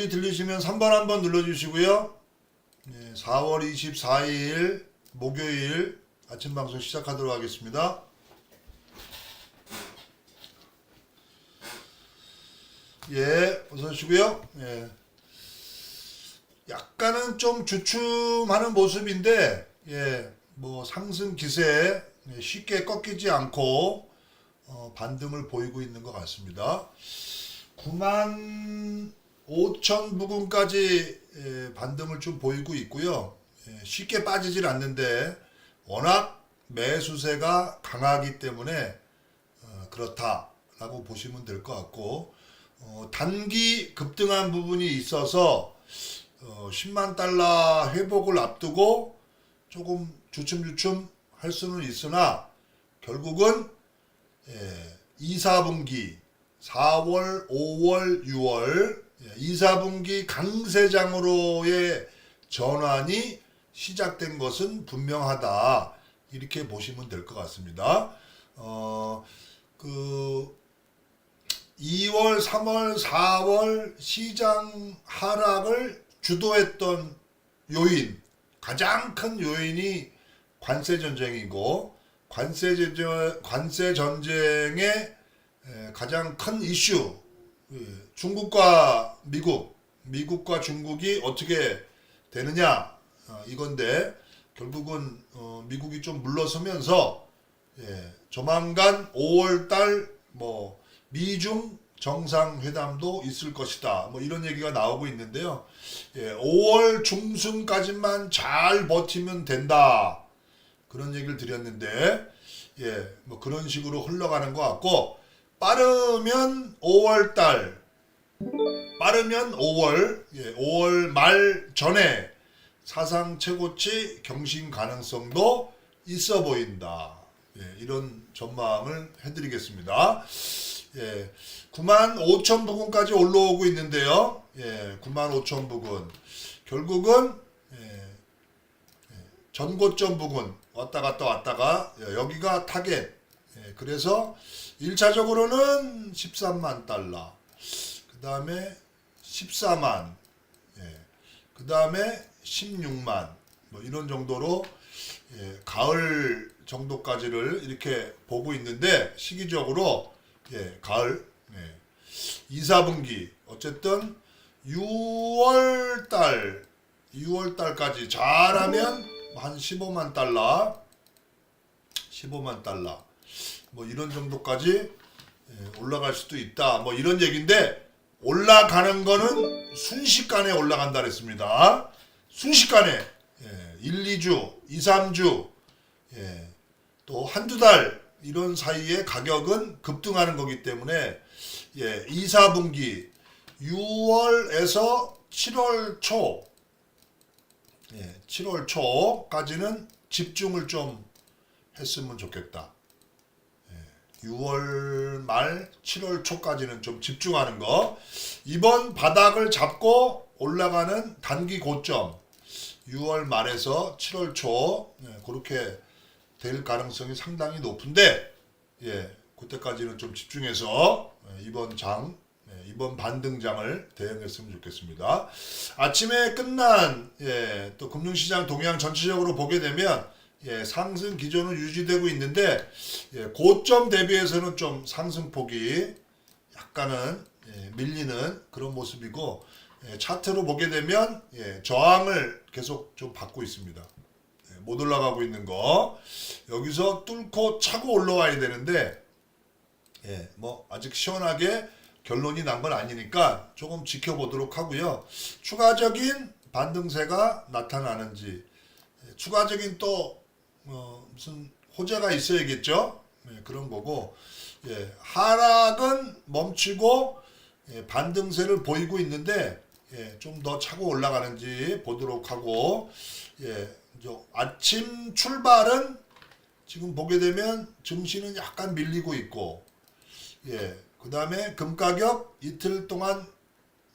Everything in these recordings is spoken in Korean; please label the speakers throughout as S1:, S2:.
S1: 소리 들리시면 3번 한번 눌러주시고요. 네, 4월 24일 목요일 아침 방송 시작하도록 하겠습니다. 예, 어서 오시고요. 예. 약간은 좀 주춤하는 모습인데, 예, 뭐 상승 기세 예, 쉽게 꺾이지 않고 어, 반등을 보이고 있는 것 같습니다. 9만 5천 부근까지 예, 반등을 좀 보이고 있고요. 예, 쉽게 빠지질 않는데 워낙 매수세가 강하기 때문에 어, 그렇다라고 보시면 될 것 같고 어, 단기 급등한 부분이 있어서 어, 10만 달러 회복을 앞두고 조금 주춤주춤 할 수는 있으나 결국은 예, 2, 4분기 4월, 5월, 6월 2, 4분기 강세장으로의 전환이 시작된 것은 분명하다 이렇게 보시면 될 것 같습니다. 어, 그 2월, 3월, 4월 시장 하락을 주도했던 요인, 가장 큰 요인이 관세 전쟁이고 관세 전쟁, 관세 전쟁의 에, 가장 큰 이슈, 예, 중국과 미국, 미국과 중국이 어떻게 되느냐 어, 이건데 결국은 어, 미국이 좀 물러서면서 예, 조만간 5월달 뭐 미중 정상회담도 있을 것이다. 뭐 이런 얘기가 나오고 있는데요. 예, 5월 중순까지만 잘 버티면 된다. 그런 얘기를 드렸는데, 예, 뭐 그런 식으로 흘러가는 것 같고, 빠르면 5월 달, 빠르면 5월, 예, 5월 말 전에 사상 최고치 경신 가능성도 있어 보인다. 예, 이런 전망을 해드리겠습니다. 예, 9만 5천 부근까지 올라오고 있는데요. 예, 9만 5천 부근. 결국은 예, 예, 전고점 부근 왔다 갔다 왔다가 예, 여기가 타겟. 예, 그래서 1차적으로는 13만 달러. 그 다음에 14만. 예, 그 다음에 16만. 뭐 이런 정도로 예, 가을 정도까지를 이렇게 보고 있는데 시기적으로 예, 가을 예, 2, 4분기 어쨌든 6월 달 6월 달까지 잘하면 한 15만 달러 15만 달러 뭐 이런 정도까지 예, 올라갈 수도 있다 뭐 이런 얘기인데 올라가는 거는 순식간에 올라간다 그랬습니다 순식간에 예, 1, 2주 2, 3주 예, 또 한두 달 이런 사이에 가격은 급등하는 거기 때문에 예, 2, 4분기 6월에서 7월 초 예, 7월 초까지는 집중을 좀 했으면 좋겠다. 예, 6월 말 7월 초까지는 좀 집중하는 거. 이번 바닥을 잡고 올라가는 단기 고점 6월 말에서 7월 초 예, 그렇게 될 가능성이 상당히 높은데 예 그때까지는 좀 집중해서 예, 이번 장 예, 이번 반등장을 대응했으면 좋겠습니다. 아침에 끝난 예, 또 금융시장 동향 전체적으로 보게 되면 예, 상승 기조는 유지되고 있는데 예, 고점 대비해서는 좀 상승폭이 약간은 예, 밀리는 그런 모습이고 예, 차트로 보게 되면 예, 저항을 계속 좀 받고 있습니다. 예, 못 올라가고 있는 거 여기서 뚫고 차고 올라와야 되는데 예, 뭐 아직 시원하게 결론이 난 건 아니니까 조금 지켜보도록 하고요. 추가적인 반등세가 나타나는지 예, 추가적인 또 어, 무슨 호재가 있어야겠죠. 예, 그런 거고 예, 하락은 멈추고 예, 반등세를 보이고 있는데 예, 좀 더 차고 올라가는지 보도록 하고 예, 저 아침 출발은 지금 보게 되면 증시는 약간 밀리고 있고 예, 그 다음에 금 가격 이틀 동안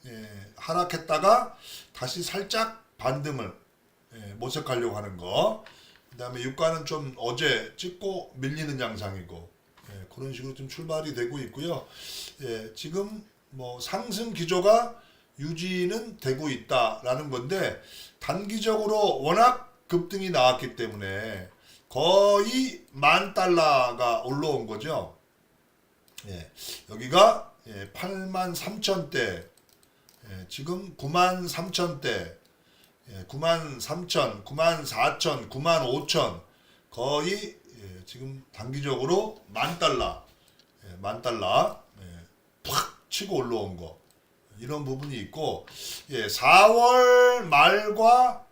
S1: 예, 하락했다가 다시 살짝 반등을 예, 모색하려고 하는 거. 그 다음에 유가는 좀 어제 찍고 밀리는 양상이고 예, 그런 식으로 좀 출발이 되고 있고요. 예, 지금 뭐 상승 기조가 유지는 되고 있다라는 건데 단기적으로 워낙 급등이 나왔기 때문에 거의 만 달러가 올라온 거죠. 예, 여기가 예, 8만 3천 대, 예, 지금 9만 3천 대, 예, 9만 3천, 9만 4천, 9만 5천. 거의 예, 지금 단기적으로 만 달러, 예, 만 달러 예, 팍 치고 올라온 거. 이런 부분이 있고 예, 4월 말과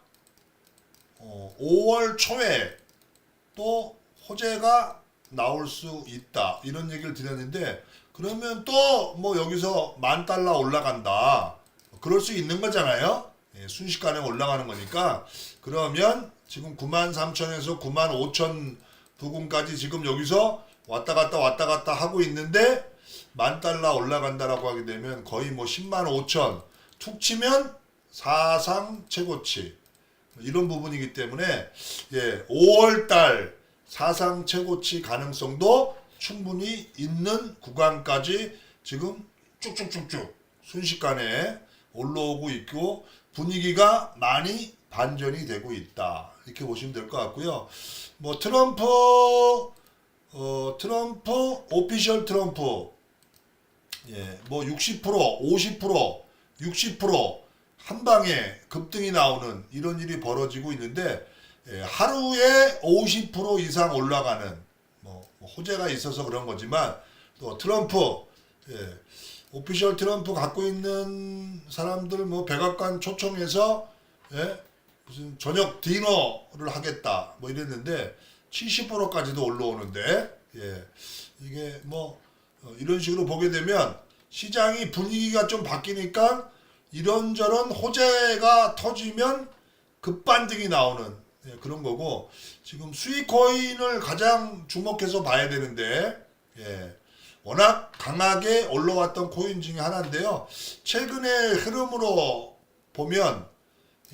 S1: 어, 5월 초에 또 호재가 나올 수 있다. 이런 얘기를 드렸는데 그러면 또 뭐 여기서 만 달러 올라간다. 그럴 수 있는 거잖아요 예, 순식간에 올라가는 거니까 그러면 지금 9만 3천에서 9만 5천 부근까지 지금 여기서 왔다 갔다 왔다 갔다 하고 있는데 만 달러 올라간다라고 하게 되면 거의 뭐 10만 5천 툭 치면 사상 최고치 이런 부분이기 때문에 예, 5월 달 사상 최고치 가능성도 충분히 있는 구간까지 지금 쭉쭉쭉쭉 순식간에 올라오고 있고 분위기가 많이 반전이 되고 있다 이렇게 보시면 될 것 같고요. 뭐 트럼프 어 트럼프 오피셜 트럼프 예, 뭐 60%, 50%, 60%한 방에 급등이 나오는 이런 일이 벌어지고 있는데 예, 하루에 50% 이상 올라가는 뭐, 뭐 호재가 있어서 그런 거지만 또 트럼프 예, 오피셜 트럼프 갖고 있는 사람들 뭐 백악관 초청해서 예, 무슨 저녁 디너를 하겠다 뭐 이랬는데 70%까지도 올라오는데 예, 이게 뭐 어, 이런 식으로 보게 되면 시장이 분위기가 좀 바뀌니까 이런저런 호재가 터지면 급반등이 나오는 예, 그런 거고 지금 수익 코인을 가장 주목해서 봐야 되는데 예, 워낙 강하게 올라왔던 코인 중에 하나인데요. 최근의 흐름으로 보면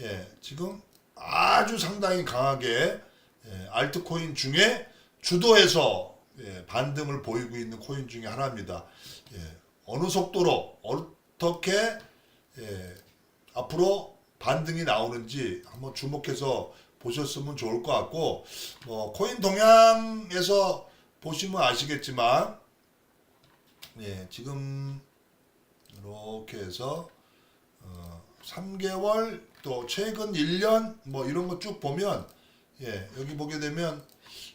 S1: 예, 지금 아주 상당히 강하게 예, 알트코인 중에 주도해서 예, 반등을 보이고 있는 코인 중에 하나입니다. 예, 어느 속도로 어떻게 예, 앞으로 반등이 나오는지 한번 주목해서 보셨으면 좋을 것 같고 뭐 코인 동향에서 보시면 아시겠지만 예, 지금 이렇게 해서 어, 3개월 또 최근 1년 뭐 이런 거 쭉 보면 예, 여기 보게 되면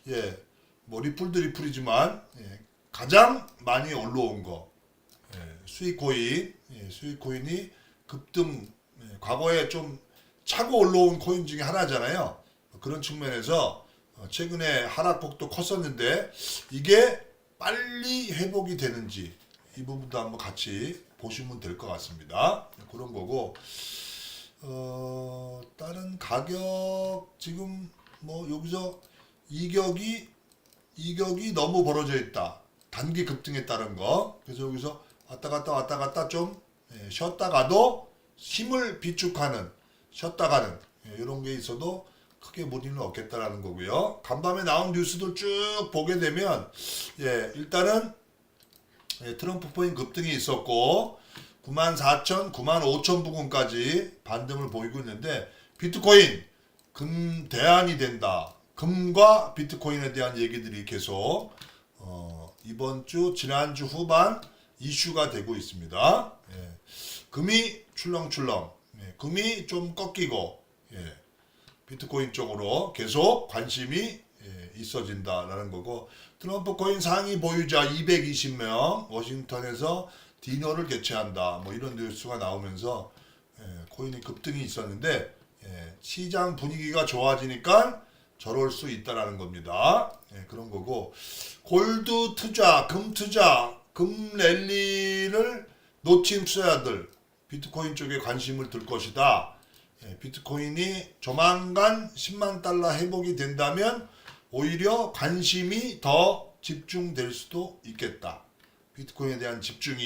S1: 예, 뭐 리플도 리플이지만 예, 가장 많이 올라온 거 예, 수익 코인 예, 수익 코인이 급등 예, 과거에 좀 차고 올라온 코인 중에 하나잖아요. 그런 측면에서 어, 최근에 하락폭도 컸었는데 이게 빨리 회복이 되는지 이 부분도 한번 같이 보시면 될 것 같습니다. 그런 거고 어, 다른 가격 지금 뭐 여기서 이격이 이격이 너무 벌어져 있다. 단기 급등에 따른 거. 그래서 여기서 왔다 갔다 왔다 갔다 좀 예, 쉬었다가도 힘을 비축하는 쉬었다가는 예, 이런 게 있어도 크게 무리는 없겠다라는 거고요. 간밤에 나온 뉴스들 쭉 보게 되면 예, 일단은 예, 트럼프 포인 급등이 있었고 9만 4천, 9만 5천 부근까지 반등을 보이고 있는데 비트코인 금 대안이 된다. 금과 비트코인에 대한 얘기들이 계속 어, 이번 주 지난주 후반 이슈가 되고 있습니다. 예. 금이 출렁출렁, 예. 금이 좀 꺾이고 예. 비트코인 쪽으로 계속 관심이 예, 있어진다라는 거고 트럼프 코인 상위 보유자 220명 워싱턴에서 디너를 개최한다 뭐 이런 뉴스가 나오면서 예, 코인이 급등이 있었는데 예, 시장 분위기가 좋아지니까 저럴 수 있다라는 겁니다. 예, 그런 거고 골드 투자, 금 투자, 금 랠리를 놓친 투자자들 비트코인 쪽에 관심을 들 것이다. 예, 비트코인이 조만간 10만 달러 회복이 된다면 오히려 관심이 더 집중될 수도 있겠다. 비트코인에 대한 집중이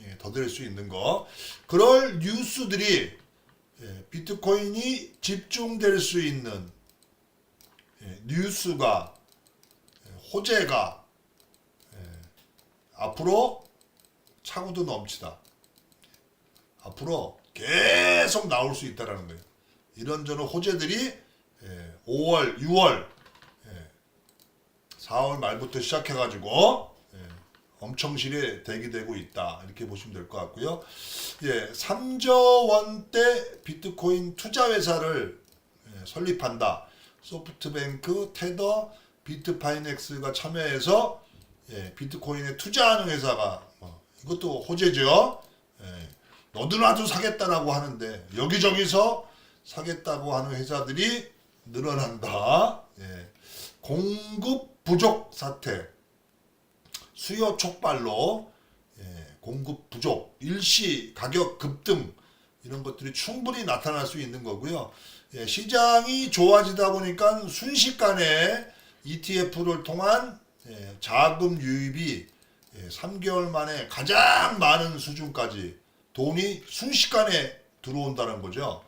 S1: 예, 더될 수 있는 거. 그럴 뉴스들이 예, 비트코인이 집중될 수 있는 예, 뉴스가 예, 호재가 예, 앞으로 차고도 넘치다. 앞으로 계속 나올 수 있다라는 거예요. 이런저런 호재들이 예, 5월, 6월, 예, 4월 말부터 시작해가지고 예, 엄청 실에 대기되고 있다 이렇게 보시면 될 것 같고요. 예, 3조 원대 비트코인 투자 회사를 예, 설립한다. 소프트뱅크, 테더, 비트파이넥스가 참여해서 예, 비트코인에 투자하는 회사가 뭐, 이것도 호재죠. 예, 너도나도 사겠다라고 하는데 여기저기서 사겠다고 하는 회사들이 늘어난다. 예, 공급 부족 사태, 수요 촉발로 예, 공급 부족, 일시 가격 급등 이런 것들이 충분히 나타날 수 있는 거고요. 예, 시장이 좋아지다 보니까 순식간에 ETF를 통한 예, 자금 유입이 예, 3개월 만에 가장 많은 수준까지 돈이 순식간에 들어온다는 거죠.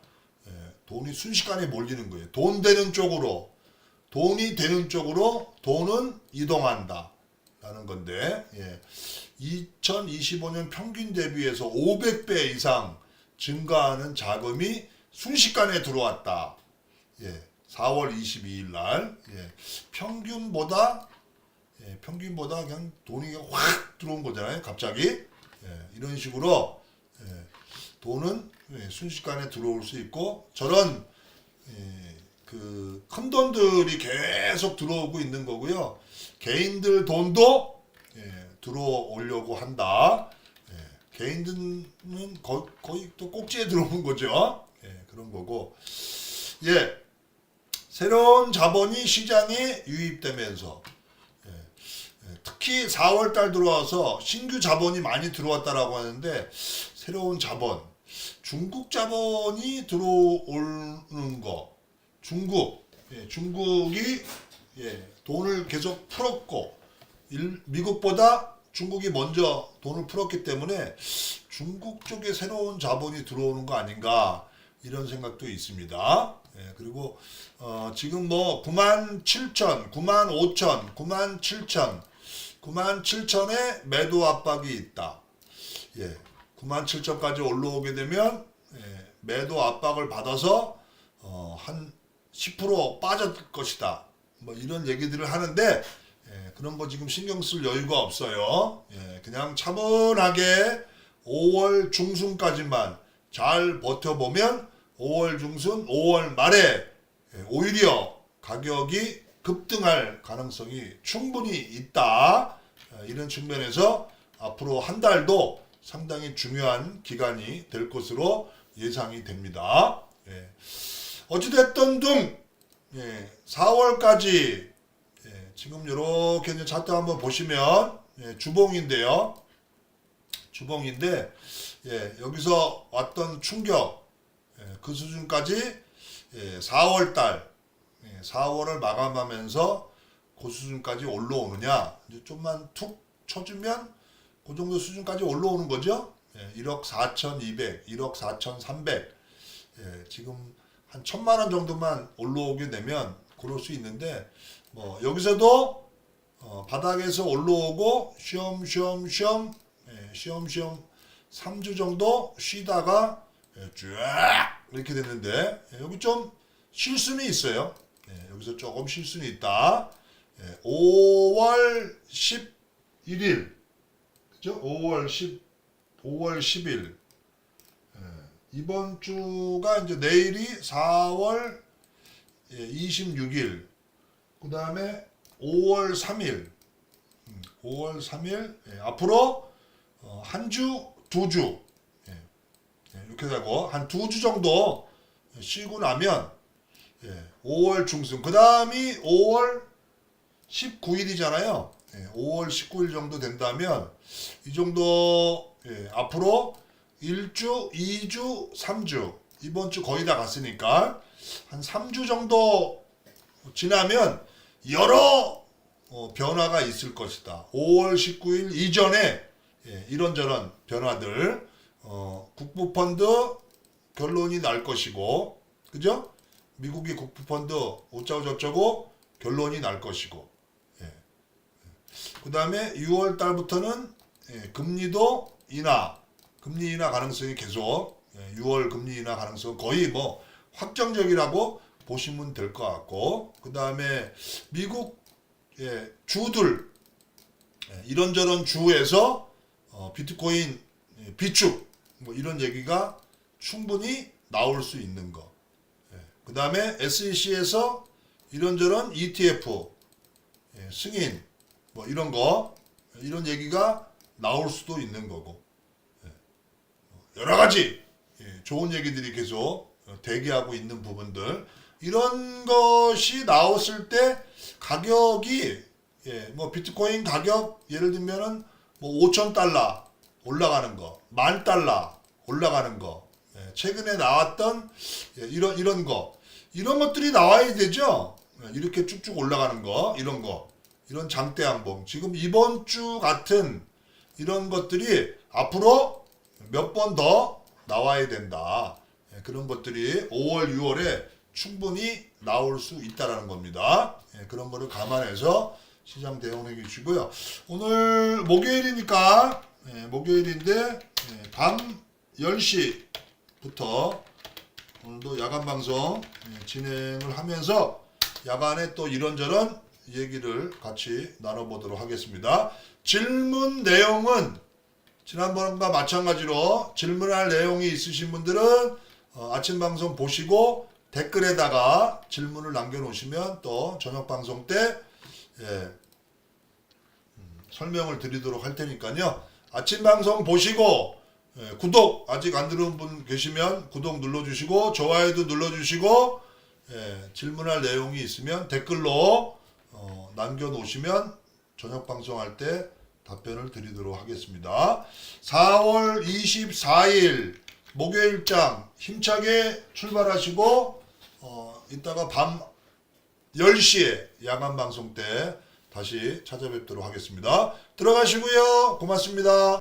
S1: 예, 돈이 순식간에 몰리는 거예요. 돈 되는 쪽으로 돈이 되는 쪽으로 돈은 이동한다. 라는 건데 예. 2025년 평균 대비해서 500배 이상 증가하는 자금이 순식간에 들어왔다. 예. 4월 22일 날 예. 평균보다 예, 평균보다 그냥 돈이 확 들어온 거잖아요. 갑자기 예, 이런 식으로 예, 돈은 예, 순식간에 들어올 수 있고 저런 예, 그큰 돈들이 계속 들어오고 있는 거고요. 개인들 돈도 예, 들어오려고 한다. 예, 개인들은 거, 거의 또 꼭지에 들어오는 거죠. 예, 그런 거고. 예, 새로운 자본이 시장에 유입되면서 예, 예, 특히 4월 달 들어와서 신규 자본이 많이 들어왔다라고 하는데 새로운 자본, 중국 자본이 들어오는 거, 중국, 예, 중국이 예, 돈을 계속 풀었고 일, 미국보다 중국이 먼저 돈을 풀었기 때문에 중국 쪽에 새로운 자본이 들어오는 거 아닌가 이런 생각도 있습니다. 예, 그리고 어, 지금 뭐 9만 7천, 9만 5천, 9만 7천, 9만 7천에 매도 압박이 있다. 예, 9만 7천까지 올라오게 되면 예, 매도 압박을 받아서 어, 한 10% 빠질 것이다. 뭐 이런 얘기들을 하는데 예, 그런 거 지금 신경 쓸 여유가 없어요. 예, 그냥 차분하게 5월 중순까지만 잘 버텨보면 5월 중순, 5월 말에 예, 오히려 가격이 급등할 가능성이 충분히 있다. 예, 이런 측면에서 앞으로 한 달도 상당히 중요한 기간이 될 것으로 예상이 됩니다. 예. 어찌됐든 둥 예, 4월까지 예, 지금 이렇게 차트 한번 보시면 예, 주봉인데요. 주봉인데 예, 여기서 왔던 충격 예, 그 수준까지 예, 4월 달 예, 4월을 마감하면서 그 수준까지 올라오느냐 이제 좀만 툭 쳐주면 그 정도 수준까지 올라오는 거죠. 예, 1억 4,200, 1억 4,300 예, 지금 한 천만 원 정도만 올라오게 되면 그럴 수 있는데 뭐 여기서도 어, 바닥에서 올라오고 쉬엄쉬엄쉬엄 예, 쉬엄쉬엄 3주 정도 쉬다가 예, 쫙 이렇게 됐는데 예, 여기 좀쉴 수는 있어요. 예, 여기서 조금 쉴 수는 있다. 예, 5월 11일 그죠? 5월 10 5월 10일. 이번 주가 이제 내일이 4월 26일, 그 다음에 5월 3일, 5월 3일, 예, 앞으로 어, 한 주, 두 주, 예, 예, 이렇게 되고, 한 두 주 정도 쉬고 나면, 예, 5월 중순, 그 다음이 5월 19일이잖아요. 예, 5월 19일 정도 된다면, 이 정도, 예, 앞으로 1주, 2주, 3주. 이번 주 거의 다 갔으니까 한 3주 정도 지나면 여러 어, 변화가 있을 것이다. 5월 19일 이전에 예, 이런저런 변화들 어, 국부펀드 결론이 날 것이고 그죠? 미국이 국부펀드 어쩌고 저쩌고 결론이 날 것이고 예. 그 다음에 6월 달부터는 예, 금리도 인하 금리 인하 가능성이 계속 예, 6월 금리 인하 가능성 거의 뭐 확정적이라고 보시면 될 것 같고 그 다음에 미국 예, 주들 예, 이런저런 주에서 어, 비트코인 예, 비축 뭐 이런 얘기가 충분히 나올 수 있는 거. 그 다음에 SEC에서 이런저런 ETF 예, 승인 뭐 이런 거 이런 얘기가 나올 수도 있는 거고 예. 여러 가지 예, 좋은 얘기들이 계속 어, 대기하고 있는 부분들 이런 것이 나왔을 때 가격이 예, 뭐 비트코인 가격 예를 들면은 뭐 5천 달러 올라가는 거, 만 달러 올라가는 거, 예, 최근에 나왔던 예, 이런 이런 거 이런 것들이 나와야 되죠. 예, 이렇게 쭉쭉 올라가는 거 이런 거 이런 장대 항봉 지금 이번 주 같은 이런 것들이 앞으로 몇 번 더 나와야 된다. 예, 그런 것들이 5월, 6월에 충분히 나올 수 있다라는 겁니다. 예, 그런 거를 감안해서 시장 대응해 주시고요. 오늘 목요일이니까 예, 목요일인데 예, 밤 10시부터 오늘도 야간 방송 예, 진행을 하면서 야간에 또 이런저런 얘기를 같이 나눠보도록 하겠습니다. 질문 내용은 지난번과 마찬가지로 질문할 내용이 있으신 분들은 어, 아침 방송 보시고 댓글에다가 질문을 남겨놓으시면 또 저녁 방송 때 예, 음, 설명을 드리도록 할 테니까요. 아침 방송 보시고 예, 구독 아직 안 들어온 분 계시면 구독 눌러주시고 좋아요도 눌러주시고 예, 질문할 내용이 있으면 댓글로 어, 남겨놓으시면 저녁 방송할 때 답변을 드리도록 하겠습니다. 4월 24일 목요일장 힘차게 출발하시고 어, 이따가 밤 10시에 야간 방송 때 다시 찾아뵙도록 하겠습니다. 들어가시고요. 고맙습니다.